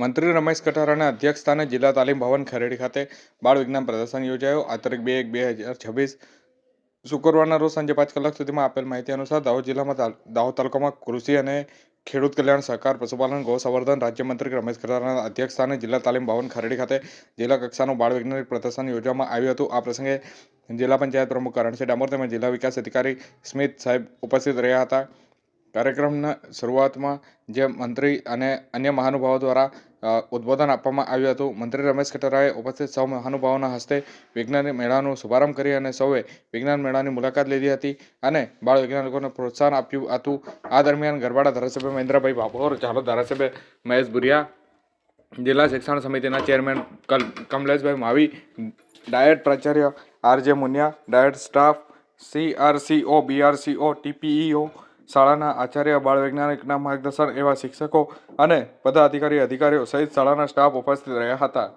મંત્રી રમેશ કટારાના અધ્યક્ષસ્થાને જિલ્લા તાલીમ ભવન ખરેડી ખાતે બાળ વિજ્ઞાન પ્રદર્શન યોજાયો. આ તારીખ બે એક બે હજાર છવ્વીસ શુક્રવારના રોજ સાંજે પાંચ કલાક સુધીમાં આપેલ માહિતી અનુસાર દાહોદ જિલ્લામાં દાહોદ તાલુકામાં કૃષિ અને ખેડૂત કલ્યાણ સહકાર, પશુપાલન ગૌ સંવર્ધન રાજ્યમંત્રી રમેશ કટારાના અધ્યક્ષસ્થાને જિલ્લા તાલીમ ભવન ખરેડી ખાતે જિલ્લા કક્ષાનું બાળ વૈજ્ઞાનિક પ્રદર્શન યોજવામાં આવ્યું હતું. આ પ્રસંગે જિલ્લા પંચાયત પ્રમુખ કરણસિંહ ડામોર તેમજ જિલ્લા વિકાસ અધિકારી સ્મિત સાહેબ ઉપસ્થિત રહ્યા હતા. કાર્યક્રમના શરૂઆતમાં જે મંત્રી અને અન્ય મહાનુભાવો દ્વારા ઉદ્બોધન આપવામાં આવ્યું હતું, મંત્રી રમેશ કટરાએ ઉપસ્થિત સૌ મહાનુભાવોના હસ્તે વિજ્ઞાન મેળાનો શુભારંભ કરી અને સૌએ વિજ્ઞાન મેળાની મુલાકાત લીધી હતી અને બાળ વૈજ્ઞાનિકોને પ્રોત્સાહન આપ્યું હતું. આ દરમિયાન ગરબાડા ધારાસભ્ય મહેન્દ્રભાઈ ભાભોર ચાલો ધારાસભ્ય મહેશ ભુરિયા, જિલ્લા શિક્ષણ સમિતિના chairman Kamleshbhai Mavi, DIET પ્રાચાર્ય RJ Muniya, DIET staff, CRCO, BRCO, TPEO શાળાના આચાર્ય, બાળ વૈજ્ઞાનિકના માર્ગદર્શન એવા શિક્ષકો અને પદાધિકારી અધિકારી અધિકારીઓ સહિત શાળાના સ્ટાફ ઉપસ્થિત રહ્યા હતા.